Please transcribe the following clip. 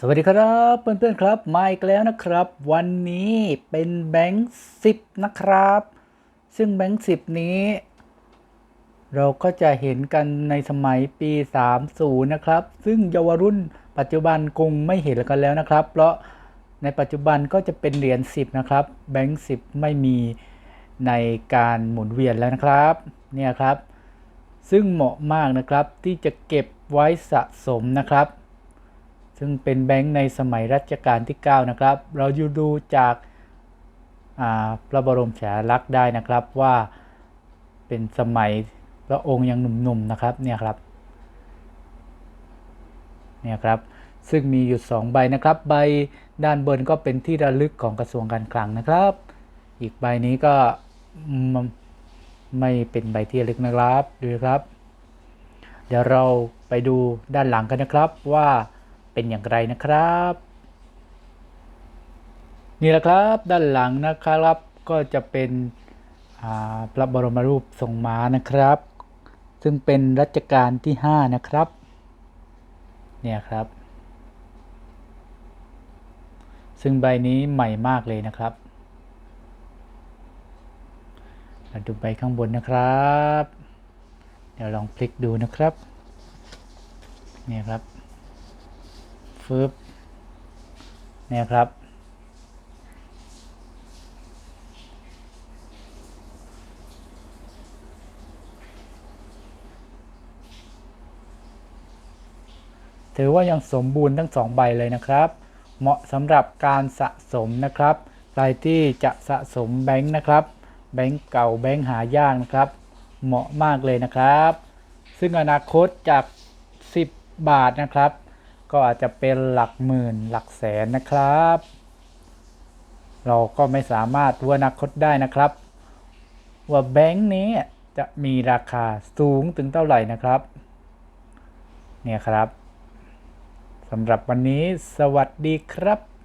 สวัสดีครับเพื่อนๆครับมาอีกแล้วนะครับ วันนี้เป็นแบงค์สิบนะครับ ซึ่งแบงค์สิบนี้ เราก็จะเห็นกันในสมัยปี 30 นะครับ ซึ่งเยาวรุ่นปัจจุบันคงไม่เห็นกันแล้วนะครับ เพราะในปัจจุบันก็จะเป็นเหรียญ10 นะครับ แบงค์10 ไม่มีในการหมุนเวียนแล้วนะครับเนี่ยครับ ซึ่งเหมาะมากนะครับที่จะเก็บไว้สะสมนะครับ ซึ่งเป็นแบงค์ในสมัยรัชกาลที่ 9 นะครับ เราอยู่ดูจากาพระบรมฉายาลักษณ์ได้นะครับว่าเป็นสมัยพระองค์ยังหนุ่มๆนะครับเนี่ยครับเนี่ยครับซึ่งมีอยู่ 2 ใบนะครับ ใบด้านบนก็เป็นที่ระลึกของกระทรวงการคลังนะครับ อีกใบนี้ก็ไม่เป็นใบที่ระลึกนะครับดูนะครับ เดี๋ยวเราไปดูด้านหลังกันนะครับว่า เป็นอย่างไรนะครับ นี่แหละครับด้านหลังนะครับก็จะเป็นพระบรมรูปทรงม้านะครับ ซึ่งเป็นรัชกาลที่ 5 นะครับ เนี่ยครับ ซึ่งใบนี้ใหม่มากเลยนะครับมาดูใบข้างบนนะครับ เดี๋ยวลองพลิกดูนะครับ เนี่ยครับ ฟึบเนี่ยครับ ถือว่ายังสมบูรณ์ทั้งสองใบเลยนะครับ เหมาะสำหรับการสะสมนะครับ ใครที่จะสะสมแบงค์นะครับ แบงค์เก่าแบงค์หายากนะครับ เหมาะมากเลยนะครับ ซึ่งอนาคตจาก 10 บาทนะครับ ก็อาจจะเป็นหลักหมื่นหลักแสนนะครับ เราก็ไม่สามารถรู้อนาคตได้นะครับ ว่าแบงค์นี้จะมีราคาสูงถึงเท่าไหร่นะครับ เนี่ยครับสำหรับวันนี้สวัสดีครับ